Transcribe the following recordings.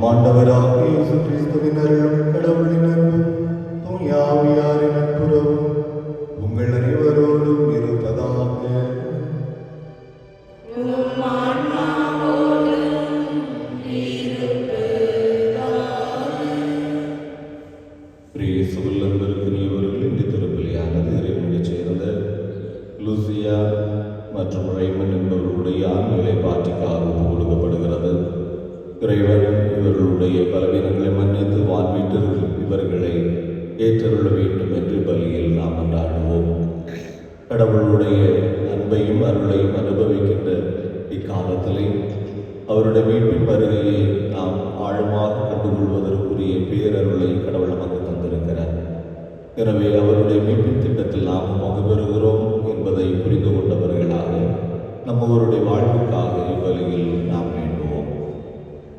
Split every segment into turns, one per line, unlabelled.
நம் ஆண்டவராக இயேசு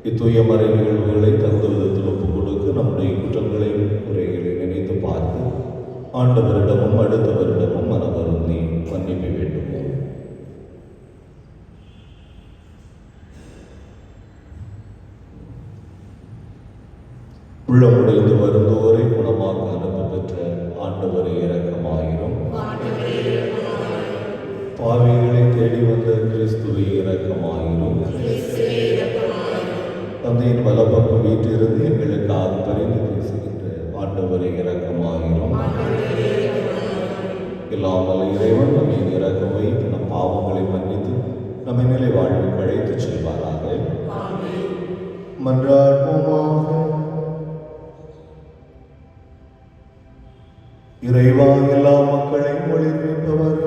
இத்தூய மறை நிகழ்வுகளை தகுந்த விதத்தில் ஒப்புக் கொடுக்க நம்முடைய குற்றங்களையும் குறைகளை நினைத்து பார்த்து ஆண்டவரிடமும் அடுத்தவரிடமும் மனவருந்தி மன்னிப்பு வேண்டுவோம். உள்ளமுடைந்து
இறைவா எல்லா மக்களையும் ஒளிர்விப்பவர்.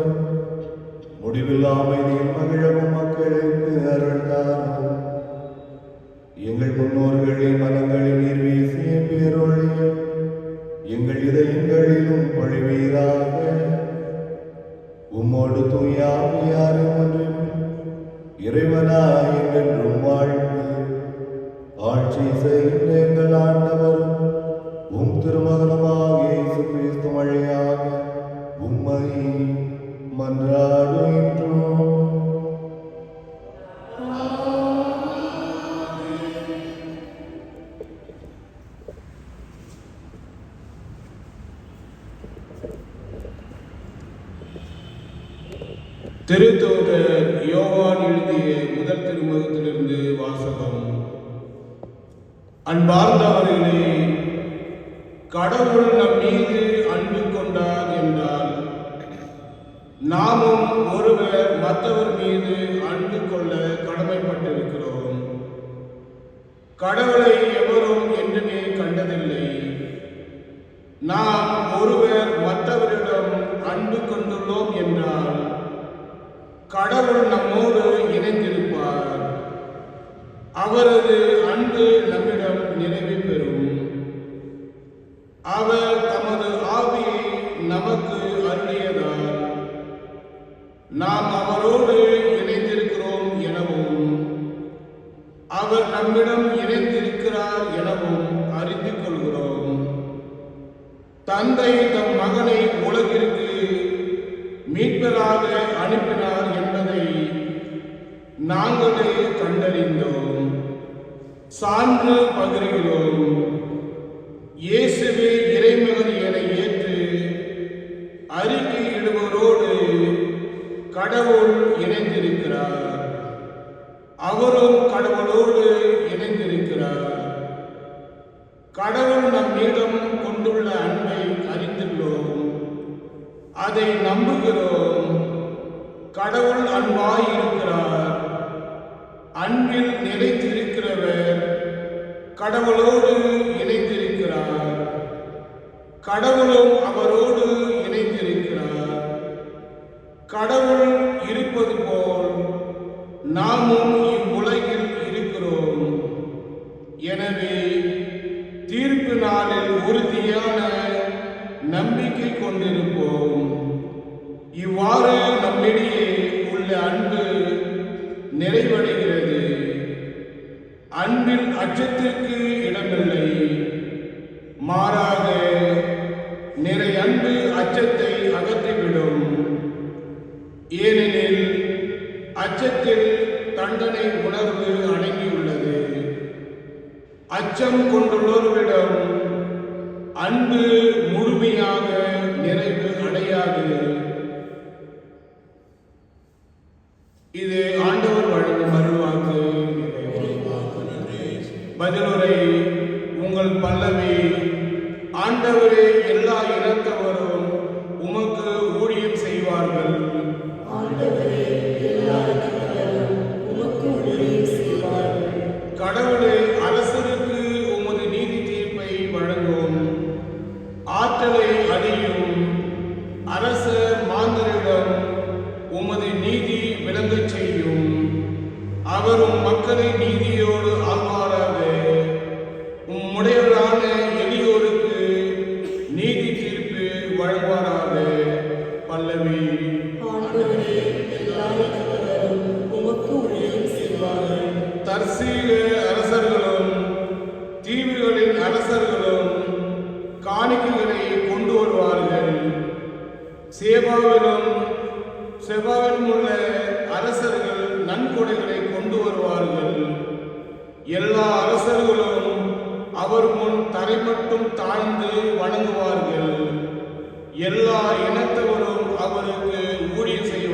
முடிவில்லா அமைதியில் மகிழவும் மக்களுக்கு அருள்தார் எங்கள் முன்னோர்களின் மனங்களில் நீர் வீசிய பேரொழிய எங்கள் இதயங்களிலும் பொழிவீராக உம்மோடு தூயாவியாரும் ஒன்று இறைவனாய் என்றும் வாழ்ந்து ஆட்சி செய்கின்ற எங்கள் ஆண்டவரும் உம் திருமகனமாக வழியாக உம்மை மன்றாடுகின்றோம்.
திருத்தூதர் யோவான் எழுதிய முதல் திருமுகத்திலிருந்து வாசகம். அன்பார்ந்தவர்களே கடவுள் நம் மீது அன்பு கொண்டார் என்றால் நாமும் ஒருவர் மற்றவர் மீது அன்பு கொள்ள கடமைப்பட்டிருக்கிறோம். கடவுளை எவரும் என்றுமே கண்டதில்லை. நாம் ஒருவர் மற்றவரிடம் அன்பு கொண்டுள்ளோம் என்றால் கடவுள் நம்மோடு இணைந்திருப்பார். அவரது அன்பு நம்மிடம் நிறைவு பெறும். மீட்பராக அனுப்பினார் என்பதை நாங்களே கண்டறிந்தோம். சான்று பகிர்கிறோம். கொண்டிருப்போம்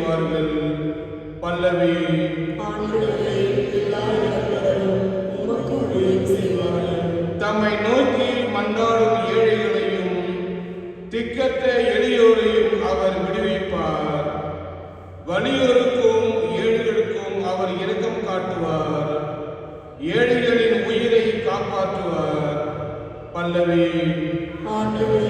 செய்வார்கள் பல்லவி. தம்மை நோக்கி மன்றாடும் ஏழைகளையும் திக்கற்ற எளியோரையும் அவர் விடுவிப்பார். வலியோருக்கும் ஏழைகளுக்கும் அவர் இரக்கம் காட்டுவார். ஏழைகளின் உயிரை காப்பாற்றுவார். பல்லவி.
ஆண்டவரே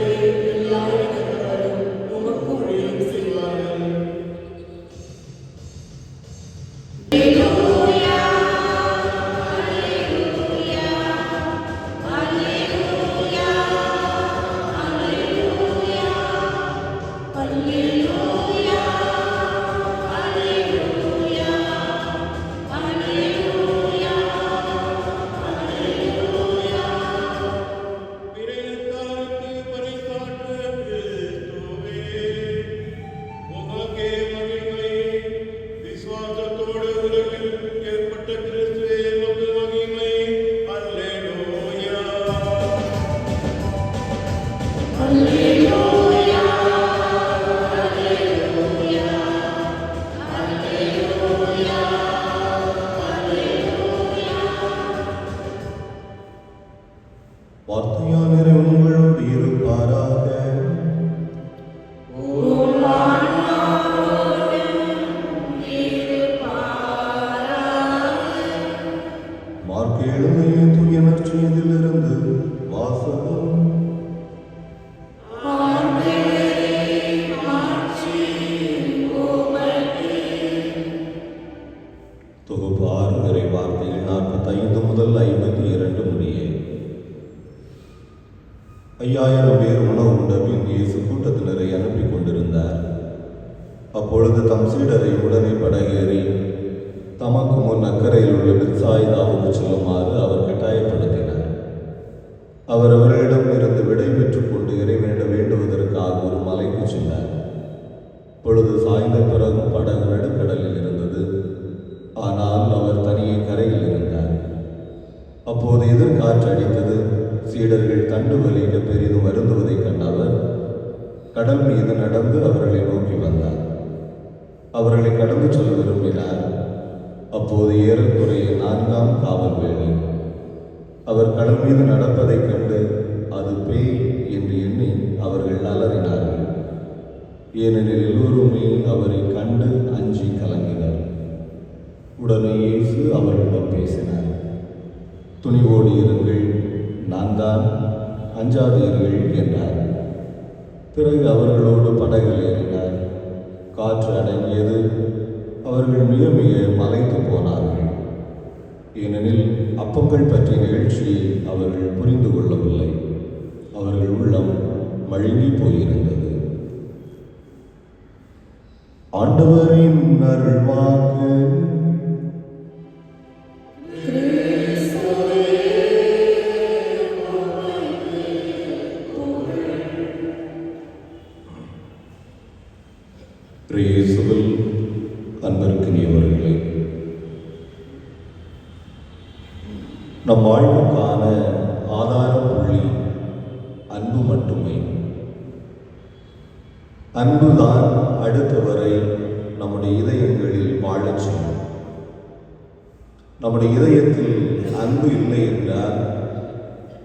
ஐயாயிரம் பேர் உணவு உண்டபின் இயேசு கூட்டத்தினரை அனுப்பி கொண்டிருந்தார். அப்பொழுது தம் சீடரை உடனே படகேறி தமக்கு முன் அக்கறையில் உள்ள பிற்சாயுதாவுக்கு செல்லுமாறு அவர் கட்டாயப்படுத்தினார். அவர் அவரிடம் இருந்து விடை பெற்றுக்கொண்டு இறைவேண்ட வேண்டுவதற்காக ஒரு மலைக்கு சென்றார். பொழுது சாய்ந்த பிறகும் படகு நடுக்கடலில் இருந்தது. ஆனால் அவர் தனியே கரையில் இருந்தார். அப்போது எதிர்காற்று அடித்தது. சீடர்கள் கண்டு வலிக்க பெரிதும் வருந்துவதைக் கண்ட அவர் கடல் மீது நடந்து அவர்களை நோக்கி வந்தார். அவர்களை கடந்து செல்ல விரும்பினார். அப்போது ஏறக்குறைய நான்காம் காவல் வேலை. அவர் கடல் மீது நடப்பதைக் கண்டு அது பேய் என்று எண்ணி அவர்கள் அலறினார்கள். ஏனெனில் எல்லோருமே அவரை கண்டு அஞ்சி கலங்கினர். உடனே இயேசு அவர்களிடம் பேசினார் துணிவோடு இருங்கள் நான் தான் அஞ்சாதீர்கள் என்றார். பிறகு அவர்களோடு படகில் ஏறினார். காற்று அடங்கியது. அவர்கள் மிக மிக மலைத்து போனார்கள். ஏனெனில் அப்பங்கள் பற்றிய நிகழ்ச்சியை அவர்கள் புரிந்து கொள்ளவில்லை. அவர்கள் உள்ளம் மழுங்கி போயிருந்தது. ஆண்டவரின் அருள்வாக்கு மட்டுமே. அன்புதான் அடுத்தவரை நம்முடைய இதயங்களில் வாழச் செய்யும். நம்முடைய இதயத்தில் அன்பு இல்லை என்றால்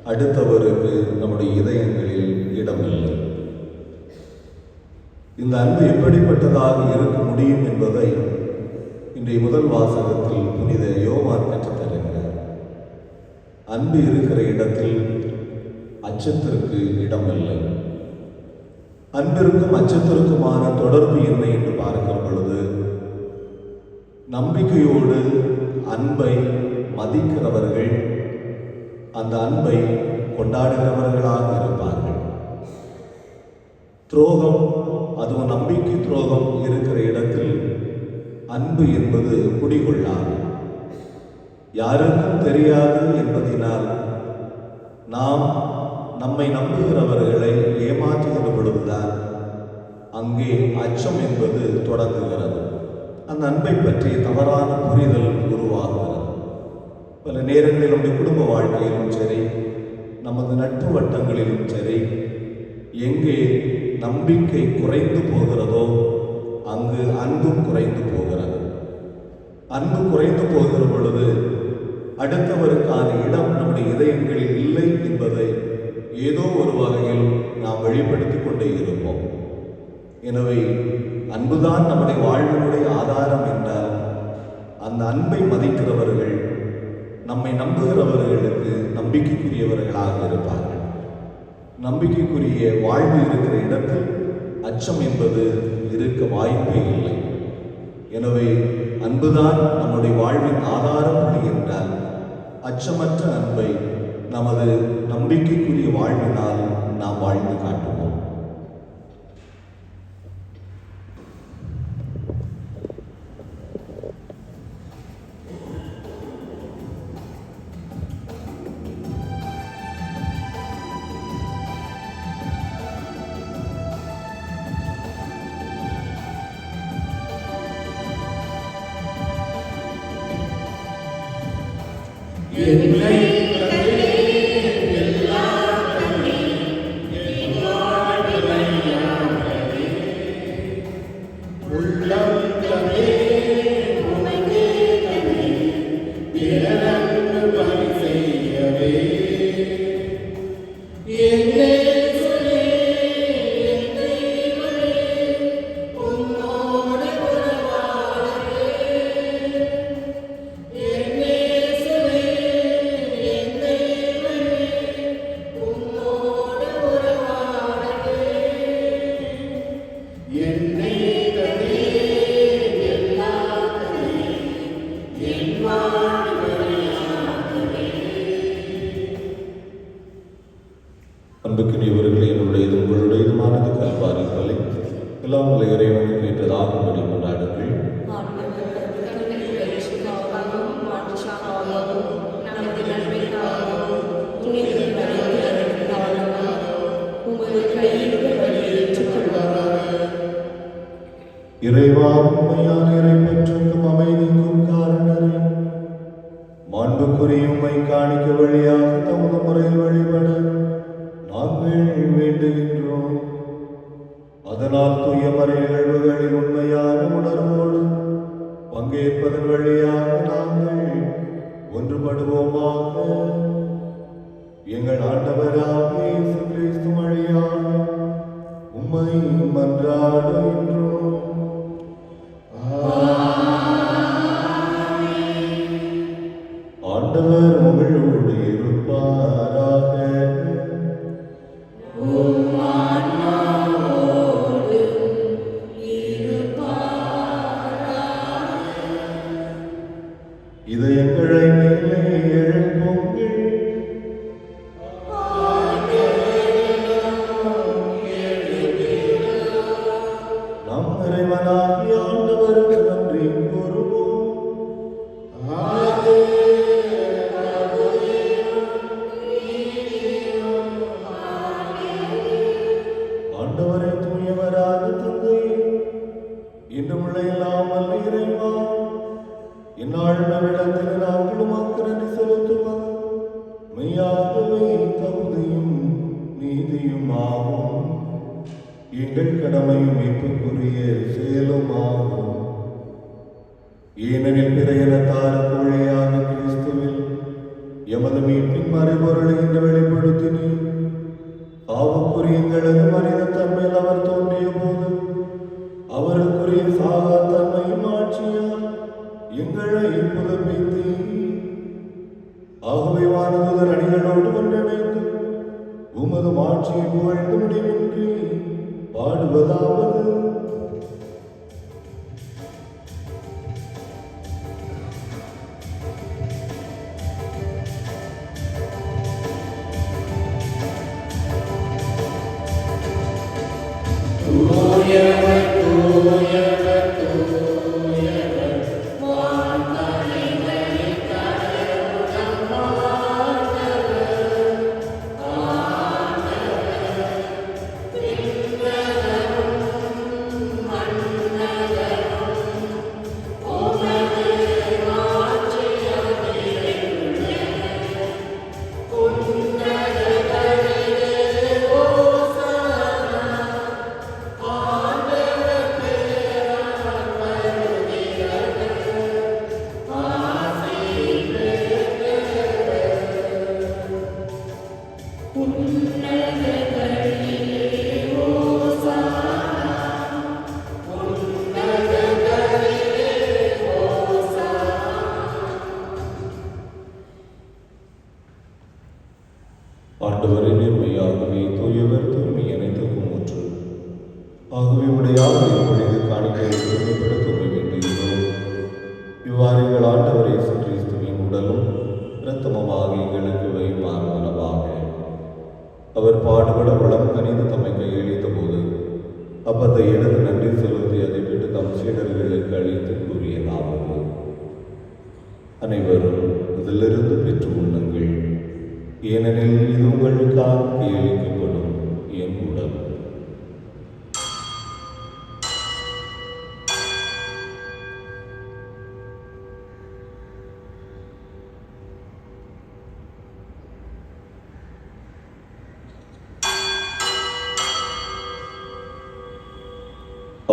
அடுத்தவருக்கு நம்முடைய இதயங்களில் இடமில்லை. இந்த அன்பு எப்படிப்பட்டதாக இருக்க முடியும் என்பதை இன்றைய முதல் வாசகத்தில் புனித யோவான் கற்றுத் தருகிறார் அன்பு இருக்கிற இடத்தில் அச்சத்திற்கு இடமில்லை. அன்பிற்கும் அச்சத்திற்குமான தொடர்பு என்ன என்று பார்க்கும் பொழுது நம்பிக்கையோடு அன்பை மதிக்கிறவர்கள் அந்த அன்பை கொண்டாடுகிறவர்களாக இருப்பார்கள். துரோகம் அதுவும் நம்பிக்கை துரோகம் இருக்கிற இடத்தில் அன்பு என்பது குடிகொள்ளாது. யாருக்கும் தெரியாது என்பதினால் நாம் நம்மை நம்புகிறவர்களை ஏமாற்றுகிற பொழுதுதான் அங்கே அச்சம் என்பது தொடங்குகிறது. அந்த அன்பை பற்றி தவறான புரிதல் உருவாகிறது. பல நேரங்களில் நம்முடைய குடும்ப வாழ்க்கையிலும் சரி நமது நட்பு வட்டங்களிலும் சரி எங்கே நம்பிக்கை குறைந்து போகிறதோ அங்கு அன்பும் குறைந்து போகிறது. அன்பு குறைந்து போகிற பொழுது அடுத்தவருக்கான இடம் நம்முடைய இதயங்களில் இல்லை என்பதை ஏதோ ஒரு வகையில் நாம் வெளிப்படுத்திக் கொண்டே இருப்போம். எனவே அன்புதான் நம்முடைய வாழ்வினுடைய ஆதாரம் என்றால் அந்த அன்பை மதிக்கிறவர்கள் நம்மை நம்புகிறவர்களுக்கு நம்பிக்கைக்குரியவர்களாக இருப்பார்கள். நம்பிக்கைக்குரிய வாழ்வு இருக்கிற இடத்தில் அச்சம் என்பது இருக்க வாய்ப்பே இல்லை. எனவே அன்புதான் நம்முடைய வாழ்வின் ஆதாரம் என்றால் அச்சமற்ற அன்பை நமது நம்பிக்கைக்குரிய வாழ்வினால் நாம் வாழ்ந்து காட்டுவோம். Yeah. மாண்புக்குரிய உம்மை காணிக்க வழியாக தமது முறையில் வழிபட நாங்கள் வேண்டுகின்றோம். அதனால் தூய மறை நிகழ்வுகளில் உண்மையான உணர்வோடு பங்கேற்பதன் வழியாக நாங்கள் ஒன்றுபடுவோமாக. எங்கள் ஆண்டவராக கிறிஸ்து வழியாக உம்மை மன்றாடுகின்றோம். Nam Rimana உமது மாட்சியை புகழ்ந்து முடிவின்றி பாடுவதாவது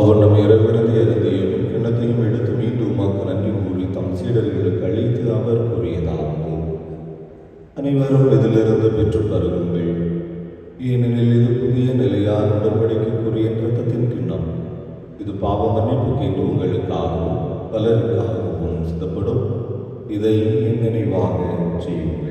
அவர் நம்மை இறவிருந்து இறந்தையும் கிண்ணத்தையும் எடுத்து மீண்டும் உமக்கு நன்றி கூறி தம் சீடர்களுக்கு அழித்து அவர் கூறியதாகும். அனைவரும் இதிலிருந்து பெற்று பருகுங்கள். ஏனெனில் இது புதிய நிலையால் உடன்படிக்கைக்குரிய இரத்தத்தின் கிண்ணம். இது பாவ மன்னிப்புக்கு என்று உங்களுக்காகவும் பலருக்காகவும் சிதப்படும் இதை நினைவாக செய்யுங்கள்.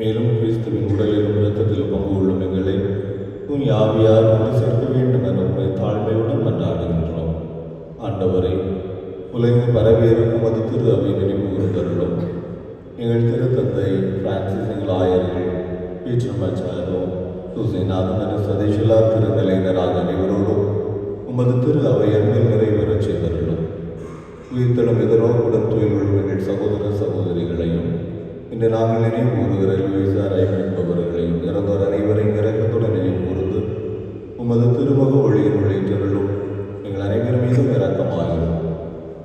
மேலும் கிறிஸ்துவின் உடலிலும் இரத்தத்தில் பங்கு கொள்ளும் எங்களை உன் யாவியார் ஒன்று சேர்க்க வேண்டும் என உங்களை தாழ்மையுடன் மன்றாடுகின்றோம். ஆண்டவரை உலகு பரவியிருக்கும் அது திரு அவை நினைவு கூர்ந்தருளும் எங்கள் திருத்தந்தை பிரான்சிஸ் எங்கள் ஆயர்கள் பீட்டர் மச்சாரோ சுசேநாதன் சதேஷிலா திருநிலையினராக அனைவரோடும் உமது திரு அவை அன்பில் நிறைவேறச் செய்தருளும். உயிர்த்தலும் எதிரோக்குடன் துயில் கொள்ளும் எங்கள் சகோதர சகோதரிகளையும் இன்று நாங்கள் நினைவு கூறுகிற லூயிசா ரைம் என்பவர்களையும் இறந்தோர் அனைவரையும் இறக்கத்துடனையும் பொறுத்து கூர்ந்து உமது திருமுக ஒளியின் உள்ளிட்டருளும் நீங்கள் அனைவரும் மீதும் இறக்கமாகும்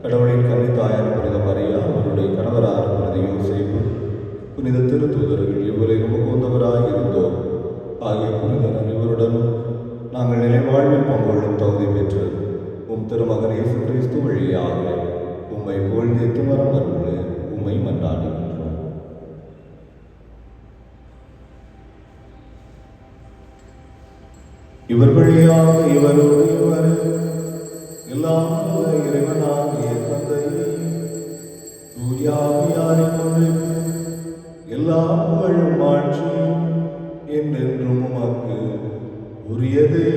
கடவுளின் கன்னித்தாயார் புனித மரியா அவருடைய கணவரார் புனித யோசிப்பு புனித திருத்தூதர்கள் இவ்வுலகம் முகந்தவராக இருந்தோர். ஆகிய புனித அனைவருடனும் நாங்கள் நிலைவாழ்வில் பங்கொள்ளும் தகுதி பெற்று உம் திருமகன் இயேசு கிறிஸ்து வழியாக உம்மை புகழ்ந்தேத்து வரம் அருள் உம்மை மன்றாடுகின்றோம் இவர் வழியாக இவரோடு இவர். எல்லாம் இறைவனாகிய தந்தை தூயாவியாரை கொண்டு எல்லா புகழும் ஆட்சியும் என்றென்றும் உமக்கு உரியதே.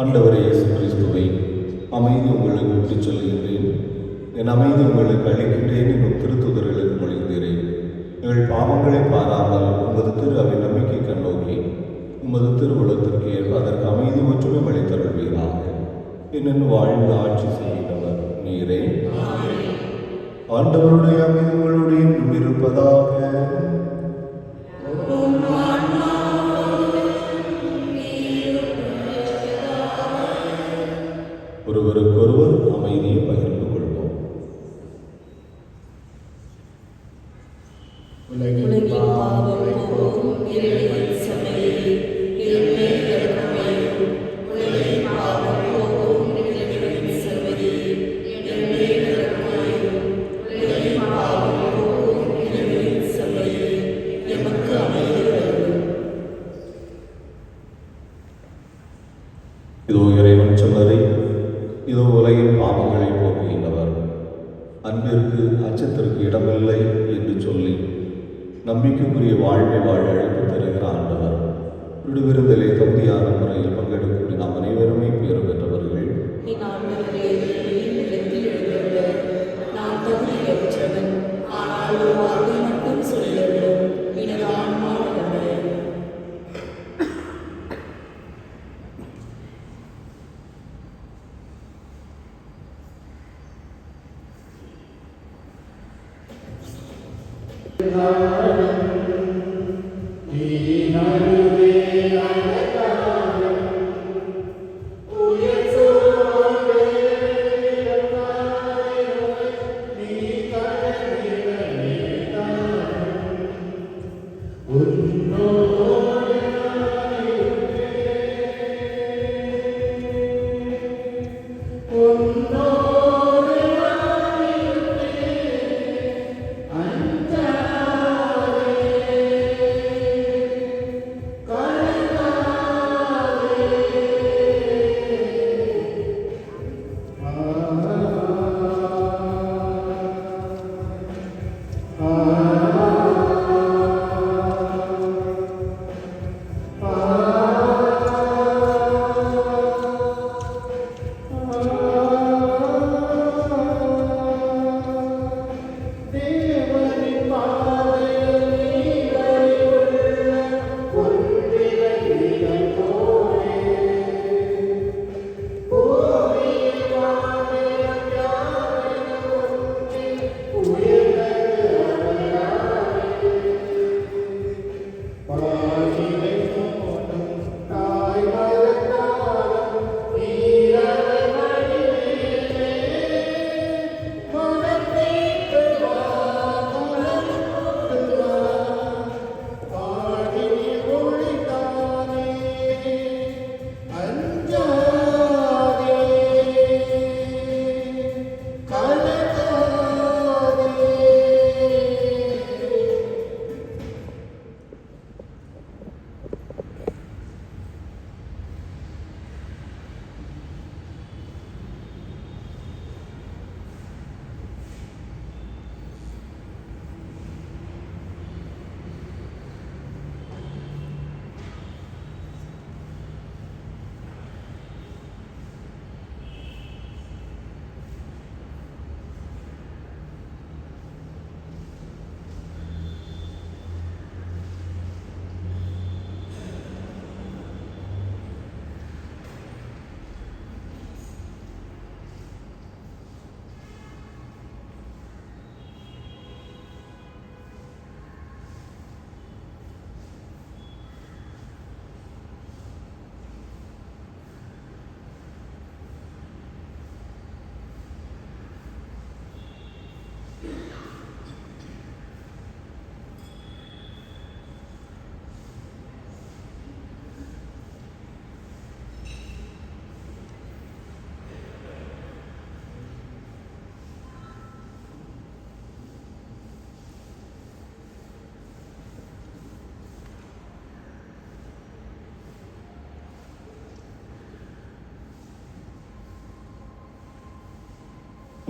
ஆண்டவரே இயேசு கிறிஸ்துவை அமைதி உங்களுக்கு விட்டுச் சொல்கின்றேன் என் அமைதி உங்களுக்கு அளிக்கின்றேன் என்னும் திருத்துதர்களுக்கு மொழிகிறேன் எங்கள் பாவங்களை பாராமல் உமது திரு அவை நம்பிக்கை கண்ணோக்கி உமது திருவுளத்திற்கு ஏற்ப அதற்கு அமைதி ஒற்றுமை அளித்தருள்வீராக. என்னென்னு வாழ்ந்து ஆட்சி செய்கின்றவர் நீரே. ஆண்டவருடைய அமைதி உங்களுடைய இருப்பதாக. இறைவன் இதோ உலகின் பாவங்களை போக்குகின்றவர். அன்பிற்கு அச்சத்திற்கு இடமில்லை என்று சொல்லி நம்பிக்கைக்குரிய வாழ்வை வாழ அழைப்பு தருகிற ஆண்டவர் விடுவிருந்தலே தகுதியான முறையில் பங்கெடுக்கக்கூடிய நாம் அனைவருமே பெயர் பெற்றவர்கள்.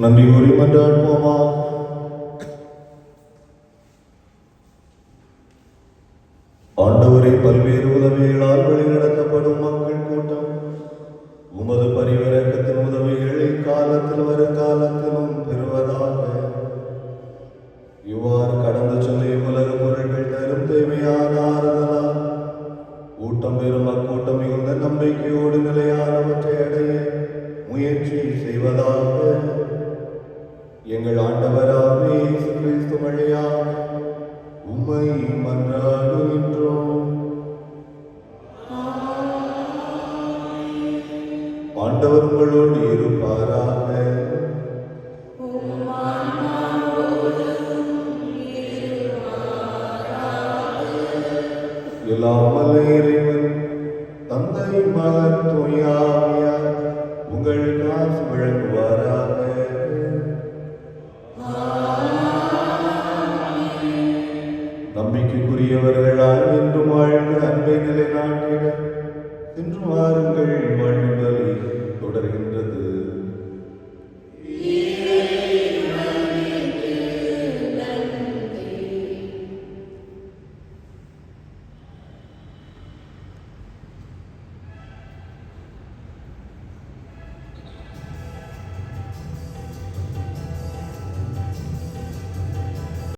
நன்றி கூறி ஆண்டவர் உங்களோடு இருப்பாராக.